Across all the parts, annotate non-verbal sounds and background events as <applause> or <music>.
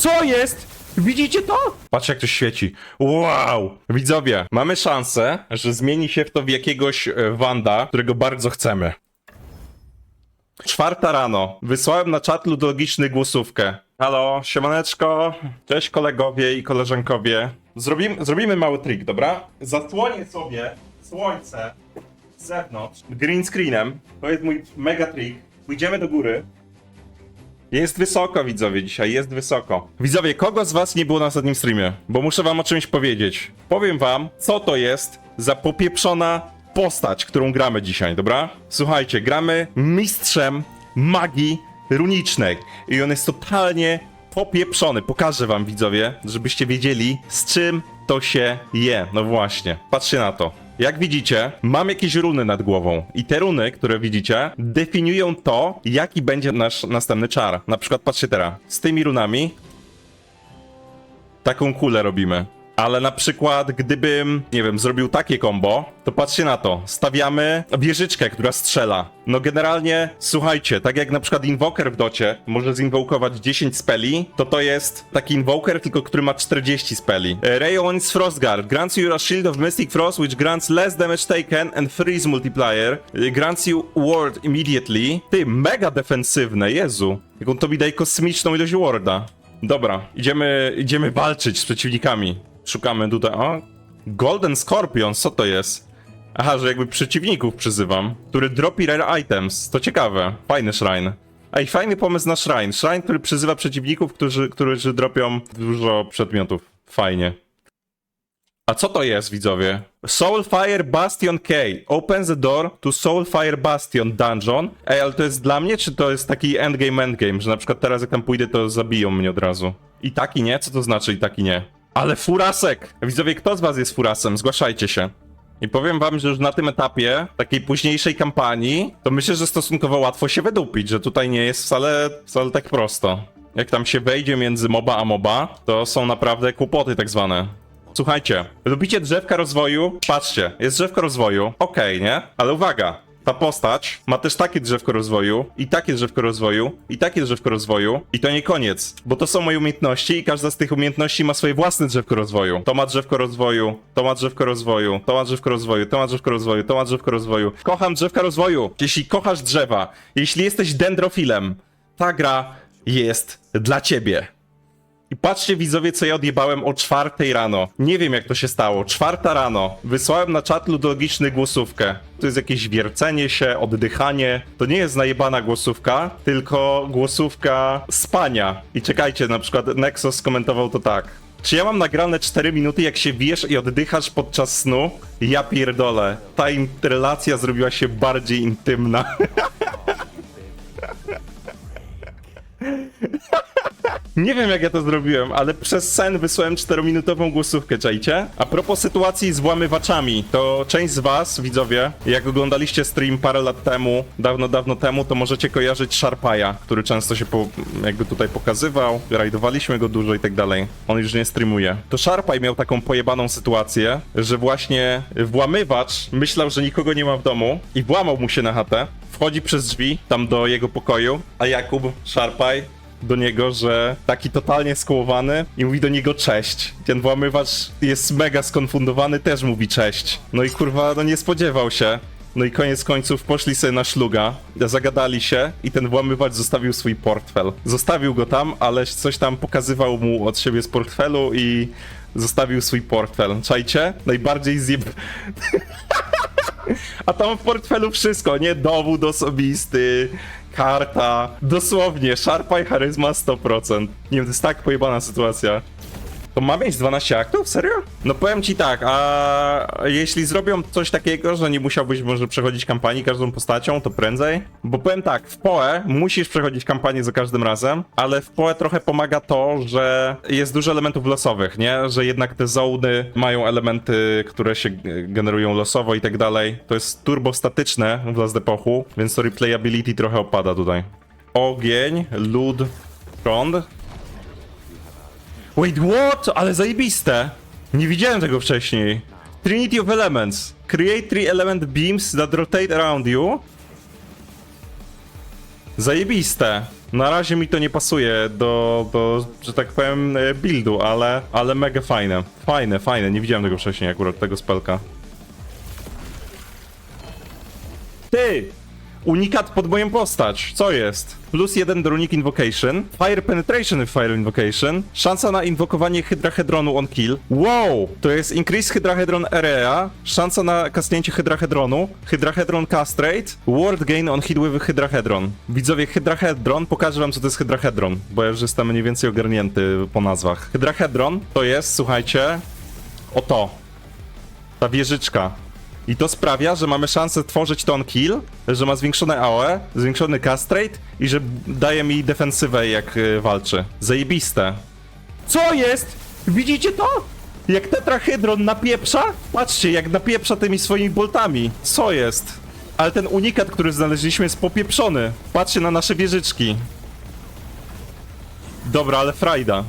Co jest? Widzicie to? Patrz jak to świeci. Wow! Widzowie, mamy szansę, że zmieni się w to w jakiegoś e, Wanda, którego bardzo chcemy. Czwarta rano. Wysłałem na czat ludologiczny głosówkę. Halo, siemaneczko. Cześć kolegowie i koleżankowie. Zrobimy, zrobimy mały trik, dobra? Zasłonię sobie słońce z zewnątrz green screenem. To jest mój mega trik. Pójdziemy do góry. Jest wysoko, widzowie, dzisiaj, jest wysoko. Widzowie, kogo z was nie było na ostatnim streamie? Bo muszę wam o czymś powiedzieć. Powiem wam, co to jest za popieprzona postać, którą gramy dzisiaj, dobra? Słuchajcie, gramy mistrzem magii runicznej i on jest totalnie popieprzony. Pokażę wam, widzowie, żebyście wiedzieli, z czym to się je. No właśnie, patrzcie na to. Jak widzicie, mam jakieś runy nad głową i te runy, które widzicie, definiują to, jaki będzie nasz następny czar. Na przykład patrzcie teraz, z tymi runami taką kulę robimy. Ale na przykład, gdybym, nie wiem, zrobił takie combo, to patrzcie na to. Stawiamy wieżyczkę, która strzela. No generalnie, słuchajcie, tak jak na przykład Invoker w docie może zinwokować 10 speli, to to jest taki Invoker, tylko który ma 40 speli. E, Ray Owens Frostguard grants you a shield of Mystic Frost, which grants less damage taken and freeze multiplier. E, Grants you ward immediately. Ty, mega defensywne, Jezu. Jak on to mi daje kosmiczną ilość warda. Dobra, idziemy, idziemy walczyć z przeciwnikami. Szukamy tutaj. O, Golden Scorpion, co to jest? Aha, że jakby przeciwników przyzywam, który dropi rare items. To ciekawe. Fajny shrine. Ej, fajny pomysł na shrine. Shrine, który przyzywa przeciwników, którzy, którzy dropią dużo przedmiotów. Fajnie. A co to jest, widzowie? Soulfire Bastion K. Opens the door to Soulfire Bastion Dungeon. Ej, ale to jest dla mnie, czy to jest taki endgame endgame, że na przykład teraz jak tam pójdę, to zabiją mnie od razu? I taki nie? Co to znaczy i taki nie? Ale furasek! Widzowie, kto z was jest furasem? Zgłaszajcie się. I powiem wam, że już na tym etapie, takiej późniejszej kampanii, to myślę, że stosunkowo łatwo się wydupić, że tutaj nie jest wcale, wcale tak prosto. Jak tam się wejdzie między moba a moba, to są naprawdę kłopoty tak zwane. Słuchajcie, lubicie drzewka rozwoju? Patrzcie, jest drzewko rozwoju, okej, nie? Ale uwaga, ta postać ma też takie drzewko rozwoju, i takie drzewko rozwoju, i takie drzewko rozwoju, i to nie koniec, bo to są moje umiejętności i każda z tych umiejętności ma swoje własne drzewko rozwoju. To ma drzewko rozwoju, to ma drzewko rozwoju, to ma drzewko rozwoju, to ma drzewko rozwoju, to ma drzewko rozwoju. Kocham drzewka rozwoju. Jeśli kochasz drzewa, jeśli jesteś dendrofilem, ta gra jest dla ciebie. I patrzcie widzowie, co ja odjebałem o czwartej rano. Nie wiem jak to się stało. Czwarta rano. Wysłałem na czat ludologiczny głosówkę. To jest jakieś wiercenie się, oddychanie. To nie jest najebana głosówka, tylko głosówka spania. I czekajcie, na przykład Nexus skomentował to tak. Czy ja mam nagrane 4 minuty, jak się wiesz i oddychasz podczas snu? Ja pierdolę. Ta relacja zrobiła się bardziej intymna. <laughs> Nie wiem jak ja to zrobiłem, ale przez sen wysłałem 4-minutową głosówkę, czajcie? A propos sytuacji z włamywaczami, to część z was, widzowie, jak oglądaliście stream parę lat temu, dawno, dawno temu, to możecie kojarzyć Sharpaja, który często się po, jakby tutaj pokazywał, rajdowaliśmy go dużo i tak dalej. On już nie streamuje. To Sharpaj miał taką pojebaną sytuację, że właśnie włamywacz myślał, że nikogo nie ma w domu i włamał mu się na chatę, wchodzi przez drzwi tam do jego pokoju, a Jakub, Sharpaj, do niego, że taki totalnie skołowany i mówi do niego cześć. Ten włamywacz jest mega skonfundowany, też mówi cześć. No i kurwa, no nie spodziewał się. No i koniec końców poszli sobie na szluga, zagadali się i ten włamywacz zostawił swój portfel. Zostawił go tam, ale coś tam pokazywał mu od siebie z portfelu i zostawił swój portfel. Czajcie? Najbardziej zjeb... <laughs> A tam w portfelu wszystko, nie? Dowód osobisty, karta. Dosłownie, szarpa i charyzma 100%. Nie wiem, to jest tak pojebana sytuacja. To ma mieć 12 aktów? Serio? No powiem ci tak, a jeśli zrobią coś takiego, że nie musiałbyś może przechodzić kampanii każdą postacią, to prędzej? Bo powiem tak, w PoE musisz przechodzić kampanię za każdym razem, ale w PoE trochę pomaga to, że jest dużo elementów losowych, nie? Że jednak te zony mają elementy, które się generują losowo i tak dalej. To jest turbo statyczne w Last Epochu, więc to replayability trochę opada tutaj. Ogień, lód, prąd. Wait, what? Ale zajebiste! Nie widziałem tego wcześniej. Trinity of Elements. Create three element beams that rotate around you. Zajebiste. Na razie mi to nie pasuje do, do że tak powiem, e, buildu, ale, ale mega fajne. Fajne, fajne. Nie widziałem tego wcześniej akurat, tego spelka. Ty! Unikat pod moją postać. Co jest? Plus jeden do Invocation. Fire Penetration w Fire Invocation. Szansa na inwokowanie Hydrahedronu on kill. Wow! To jest Increase Hydrahedron Area. Szansa na kastnięcie Hydrahedronu. Hydrahedron Castrate. Ward Gain on hit with Hydrahedron. Widzowie, Hydrahedron. Pokażę wam, co to jest Hydrahedron, bo ja już jestem mniej więcej ogarnięty po nazwach. Hydrahedron to jest, słuchajcie, oto. Ta wieżyczka. I to sprawia, że mamy szansę tworzyć ton kill, że ma zwiększone AOE, zwiększony castrate i że daje mi defensywę jak y, walczy. Zajebiste. Co jest? Widzicie to? Jak tetrahydron napieprza? Patrzcie, jak napieprza tymi swoimi boltami. Co jest? Ale ten unikat, który znaleźliśmy jest popieprzony. Patrzcie na nasze wieżyczki. Dobra, ale frajda.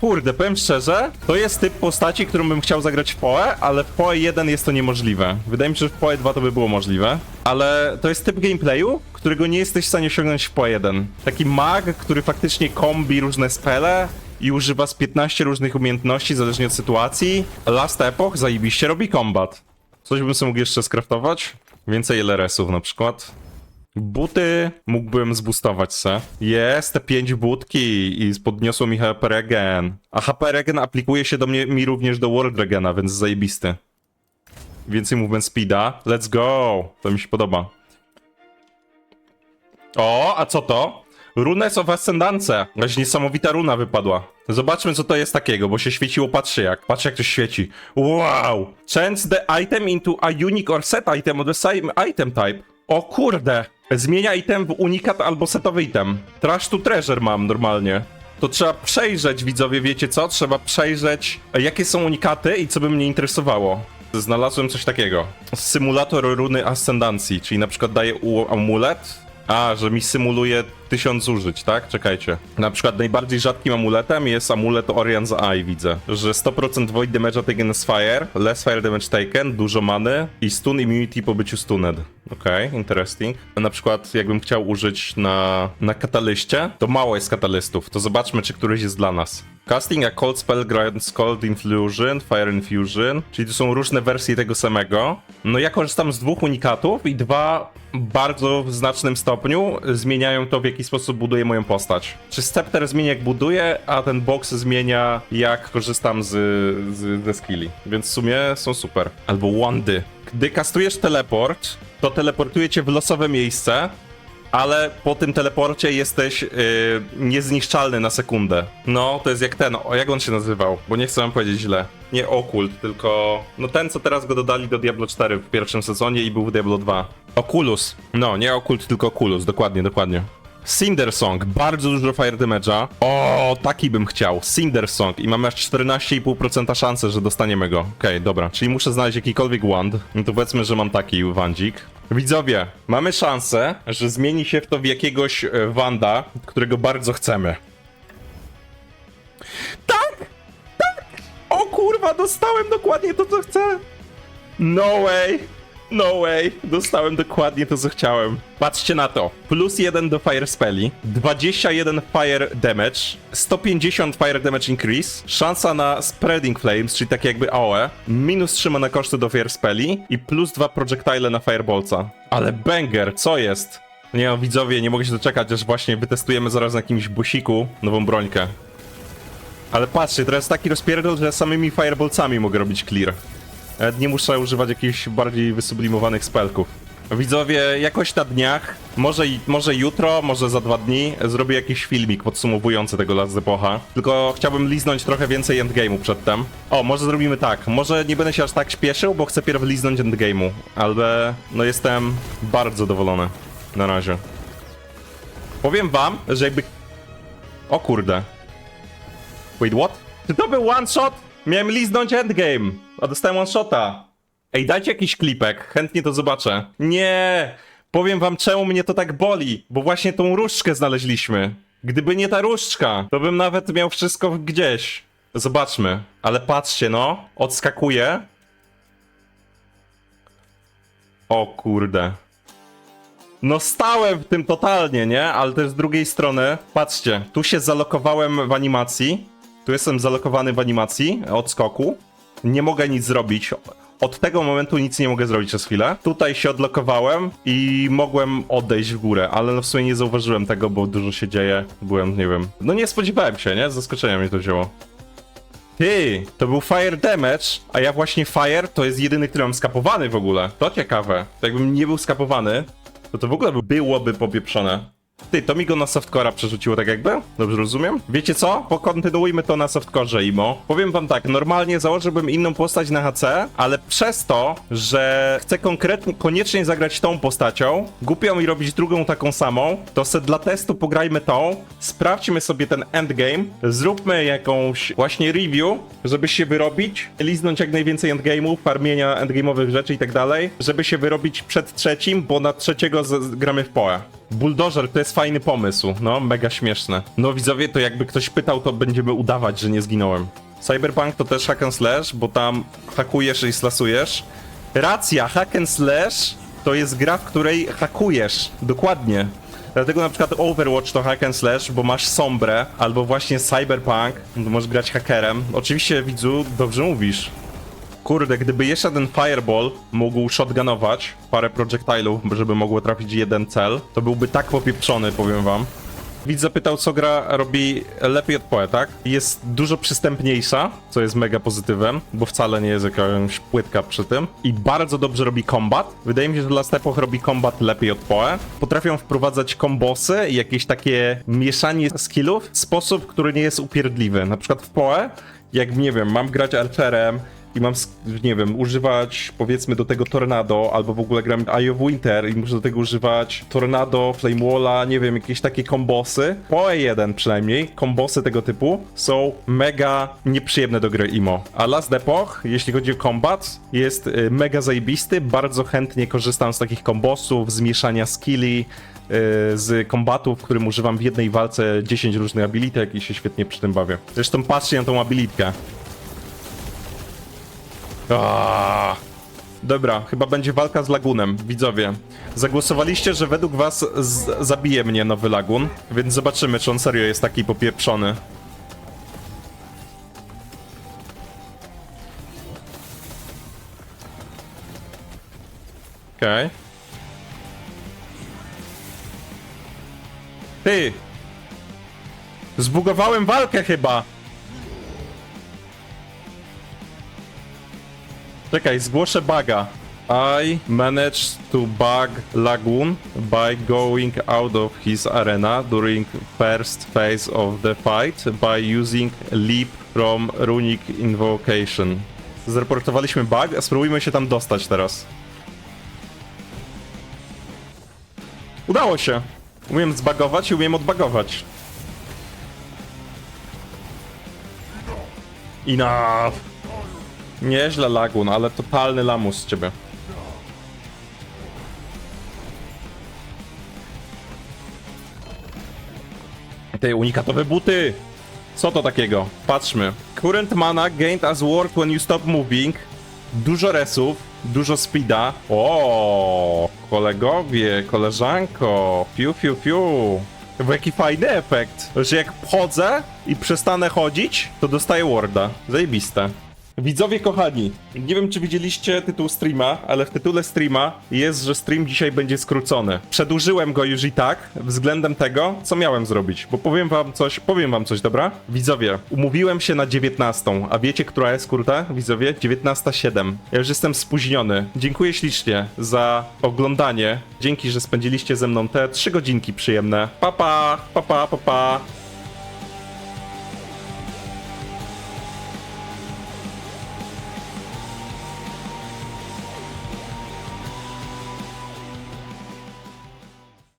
Kurde, powiem szczerze, to jest typ postaci, którą bym chciał zagrać w PoE, ale w PoE 1 jest to niemożliwe. Wydaje mi się, że w PoE 2 to by było możliwe. Ale to jest typ gameplayu, którego nie jesteś w stanie osiągnąć w PoE 1. Taki mag, który faktycznie kombi różne spele i używa z 15 różnych umiejętności, zależnie od sytuacji. Last Epoch zajebiście robi kombat. Coś bym sobie mógł jeszcze skraftować? Więcej LRS-ów na przykład. Buty mógłbym zbustować se. Jest te 5 budki i podniosło mi HP Regen. A HP Regen aplikuje się do mnie mi również do World Regena, więc zajebisty. Więcej movement speeda. Let's go! To mi się podoba. O, a co to? Runes of Ascendance. Jakaś niesamowita runa wypadła. Zobaczmy, co to jest takiego, bo się świeciło, patrzcie jak. Patrzcie, jak to świeci. Wow! Change the item into a unique or set item of the same item type. O kurde! Zmienia item w unikat albo setowy item. Trash to treasure mam normalnie. To trzeba przejrzeć, widzowie, wiecie co? Trzeba przejrzeć, e, jakie są unikaty i co by mnie interesowało. Znalazłem coś takiego. Symulator runy ascendancji, czyli na przykład daje amulet. A, że mi symuluje tysiąc użyć, tak? Czekajcie. Na przykład najbardziej rzadkim amuletem jest amulet Orion's Eye, widzę. Że 100% void damage as fire, less fire damage taken, dużo many i stun immunity po byciu stunned. Okej, interesting. Na przykład jakbym chciał użyć na, na katalyście, to mało jest katalystów. To zobaczmy, czy któryś jest dla nas. Casting a cold spell grants cold infusion, fire infusion, czyli to są różne wersje tego samego. No ja korzystam z dwóch unikatów i dwa bardzo w znacznym stopniu zmieniają to, w jaki sposób buduję moją postać. Czy Scepter zmienia jak buduję, a ten box zmienia jak korzystam z, z, ze skilli. Więc w sumie są super. Albo wandy. Gdy kastujesz teleport, to teleportuje cię w losowe miejsce, ale po tym teleporcie jesteś yy, niezniszczalny na sekundę. No, to jest jak ten, o jak on się nazywał, bo nie chcę wam powiedzieć źle. Nie Okult, tylko no ten, co teraz go dodali do Diablo 4 w pierwszym sezonie i był w Diablo 2. Oculus. No, nie Okult, tylko Oculus, dokładnie, dokładnie. Cinder Song, bardzo dużo fire damage'a. O, taki bym chciał. Cinder Song i mamy aż 14,5% szansę, że dostaniemy go. Okej, dobra, czyli muszę znaleźć jakikolwiek wand. No to powiedzmy, że mam taki wandzik. Widzowie, mamy szansę, że zmieni się to w jakiegoś e, wanda, którego bardzo chcemy. Tak! Tak! O kurwa, dostałem dokładnie to, co chcę! No way! No way! Dostałem dokładnie to, co chciałem. Patrzcie na to. Plus 1 do Fire Spelli, 21 Fire Damage, 150 Fire Damage Increase, szansa na Spreading Flames, czyli takie jakby AOE, minus 3 na koszty do Fire Spelli i plus 2 projectile na Firebolca. Ale banger, co jest? Nie no, widzowie, nie mogę się doczekać, aż właśnie wytestujemy zaraz na jakimś busiku nową brońkę. Ale patrzcie, jest taki rozpierdol, że samymi firebolcami mogę robić clear. Nawet nie muszę używać jakichś bardziej wysublimowanych spelków. Widzowie, jakoś na dniach, może, może jutro, może za dwa dni, zrobię jakiś filmik podsumowujący tego Last Epocha. Tylko chciałbym liznąć trochę więcej endgame'u przedtem. O, może zrobimy tak, może nie będę się aż tak śpieszył, bo chcę pierw liznąć endgame'u. Ale, no jestem bardzo zadowolony. Na razie. Powiem wam, że jakby... O kurde. Wait, what? Czy to był one shot? Miałem liznąć endgame, a dostałem one shota. Ej, dajcie jakiś klipek, chętnie to zobaczę. Nie! Powiem wam, czemu mnie to tak boli, bo właśnie tą różdżkę znaleźliśmy. Gdyby nie ta różdżka, to bym nawet miał wszystko gdzieś. Zobaczmy. Ale patrzcie, no. Odskakuje. O kurde. No stałem w tym totalnie, nie? Ale też z drugiej strony, patrzcie, tu się zalokowałem w animacji. Tu jestem zalokowany w animacji od skoku. Nie mogę nic zrobić. Od tego momentu nic nie mogę zrobić przez chwilę. Tutaj się odlokowałem i mogłem odejść w górę, ale no w sumie nie zauważyłem tego, bo dużo się dzieje. Byłem, nie wiem. No nie spodziewałem się, nie? Zaskoczenia mnie to wzięło. Ty, to był Fire Damage, a ja właśnie Fire to jest jedyny, który mam skapowany w ogóle. To ciekawe. Jakbym nie był skapowany, to to w ogóle by- byłoby popieprzone. Ty, to mi go na softcora przerzuciło tak jakby? Dobrze rozumiem? Wiecie co? Pokontynuujmy to na softcore, Imo. Powiem wam tak, normalnie założyłbym inną postać na HC, ale przez to, że chcę konkretnie, koniecznie zagrać tą postacią, głupio mi robić drugą taką samą, to se dla testu pograjmy tą, sprawdźmy sobie ten endgame, zróbmy jakąś właśnie review, żeby się wyrobić, liznąć jak najwięcej endgame'ów, farmienia endgame'owych rzeczy i tak dalej, żeby się wyrobić przed trzecim, bo na trzeciego gramy w poe. Bulldozer to jest fajny pomysł, no mega śmieszne. No widzowie, to jakby ktoś pytał, to będziemy udawać, że nie zginąłem. Cyberpunk to też hack and slash, bo tam hakujesz i slasujesz. Racja, hack and slash to jest gra, w której hakujesz, dokładnie. Dlatego na przykład Overwatch to hack and slash, bo masz Sombre, albo właśnie Cyberpunk, możesz grać hakerem. Oczywiście, widzu, dobrze mówisz. Kurde, gdyby jeszcze ten Fireball mógł shotgunować parę projectile'ów, żeby mogło trafić jeden cel, to byłby tak popieprzony, powiem wam. Widz zapytał, co gra robi lepiej od PoE, tak? Jest dużo przystępniejsza, co jest mega pozytywem, bo wcale nie jest jakaś płytka przy tym. I bardzo dobrze robi combat. Wydaje mi się, że Last Epoch robi combat lepiej od PoE. Potrafią wprowadzać kombosy i jakieś takie mieszanie skillów w sposób, który nie jest upierdliwy. Na przykład w PoE, jak nie wiem, mam grać archerem, i mam, nie wiem, używać powiedzmy do tego Tornado, albo w ogóle gram Eye of Winter i muszę do tego używać Tornado, Flame Walla, nie wiem, jakieś takie kombosy. Po E1 przynajmniej, kombosy tego typu są mega nieprzyjemne do gry IMO. A Last Epoch, jeśli chodzi o kombat, jest y, mega zajebisty, bardzo chętnie korzystam z takich kombosów, zmieszania skilli, y, z kombatów, w którym używam w jednej walce 10 różnych abilitek i się świetnie przy tym bawię. Zresztą patrzcie na tą abilitkę. Aaaa. Dobra, chyba będzie walka z Lagunem, widzowie. Zagłosowaliście, że według was zabije mnie nowy Lagun, więc zobaczymy, czy on serio jest taki popieprzony. Okej. Okay. Ty! Zbugowałem walkę chyba! Czekaj, zgłoszę buga. I managed to bug Lagoon by going out of his arena during first phase of the fight by using leap from runic invocation. Zreportowaliśmy bug, a spróbujmy się tam dostać teraz. Udało się. Umiem zbagować i umiem odbagować. Enough. Nieźle lagun, ale totalny lamus z ciebie. Te unikatowe buty! Co to takiego? Patrzmy. Current mana gained as work when you stop moving. Dużo resów, dużo speeda. O, kolegowie, koleżanko. Fiu, fiu, fiu. Bo jaki fajny efekt, że jak chodzę i przestanę chodzić, to dostaję warda. Zajebiste. Widzowie kochani, nie wiem czy widzieliście tytuł streama, ale w tytule streama jest, że stream dzisiaj będzie skrócony. Przedłużyłem go już i tak względem tego, co miałem zrobić, bo powiem wam coś, powiem wam coś, dobra? Widzowie, umówiłem się na 19, a wiecie, która jest kurta? Widzowie, 19.07. Ja już jestem spóźniony. Dziękuję ślicznie za oglądanie. Dzięki, że spędziliście ze mną te 3 godzinki przyjemne. Pa pa, pa pa, pa pa.